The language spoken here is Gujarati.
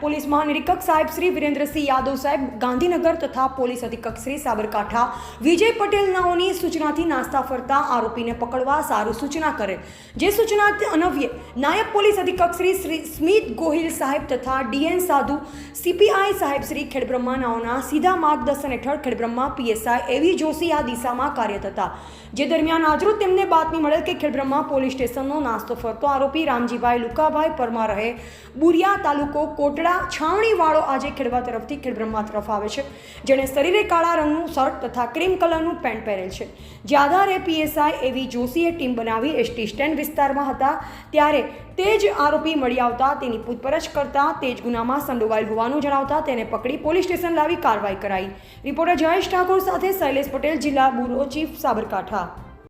પોલીસ મહાનિરીક્ષક સાહેબ શ્રી વિરેન્દ્રસિંહ યાદવ સાહેબ ગાંધીનગર તથા પોલીસ અધિક્ષક શ્રી સાબરકાંઠા વિજય પટેલ નાઓની સૂચનાથી નાસ્તા ફરતા આરોપીને પકડવા સારું સૂચના કરે. જે સૂચના અનવ્ય નાયબ પોલીસ અધિક્ષક શ્રી શ્રી સ્મિત ગોહિલ સાહેબ તથા ડીએન સાધુ, સીપીઆઈ સાહેબ શ્રી ખેડબ્રહ્મા નાઓના સીધા માર્ગદર્શન હેઠળ ખેડબ્રહ્મા, પીએસઆઈ, એવી જોશી આ દિશામાં કાર્યરત હતા જે દરમિયાન આજરોજ તેમને બાતમી મળેલ કે ખેડબ્રહ્મા પોલીસ સ્ટેશનનો નાસ્તો ફરતો આરોપી રામજીભાઈ લુકાભાઈ પરમાર રહે બુરિયા તાલુકો કોટડા છાવણીવાળો આજે ખેડવા તરફથી ખેડબ્રહ્મા તરફ આવે છે, જેણે શરીરે કાળા રંગનું શર્ટ તથા ક્રીમ કલરનું પેન્ટ પહેરેલ છે. જે આધારે પીએસઆઈ એવી જોશીએ ટીમ બનાવી એસટી સ્ટેન્ડ વિસ્તારમાં હતા, ત્યારે તે જ આરોપી મળી આવતા, તેની પૂછપરછ કરતા, તે જ ગુનામાં સંડોવાયેલ હોવાનું જણાવતા તેને પકડી પોલીસ સ્ટેશન લાવી કાર્યવાહી કરાઈ. રિપોર્ટર જયેશ ઠાકોર સાથે શૈલેષ પટેલ, જિલ્લા બ્યુરો ચીફ સાબરકાંઠા.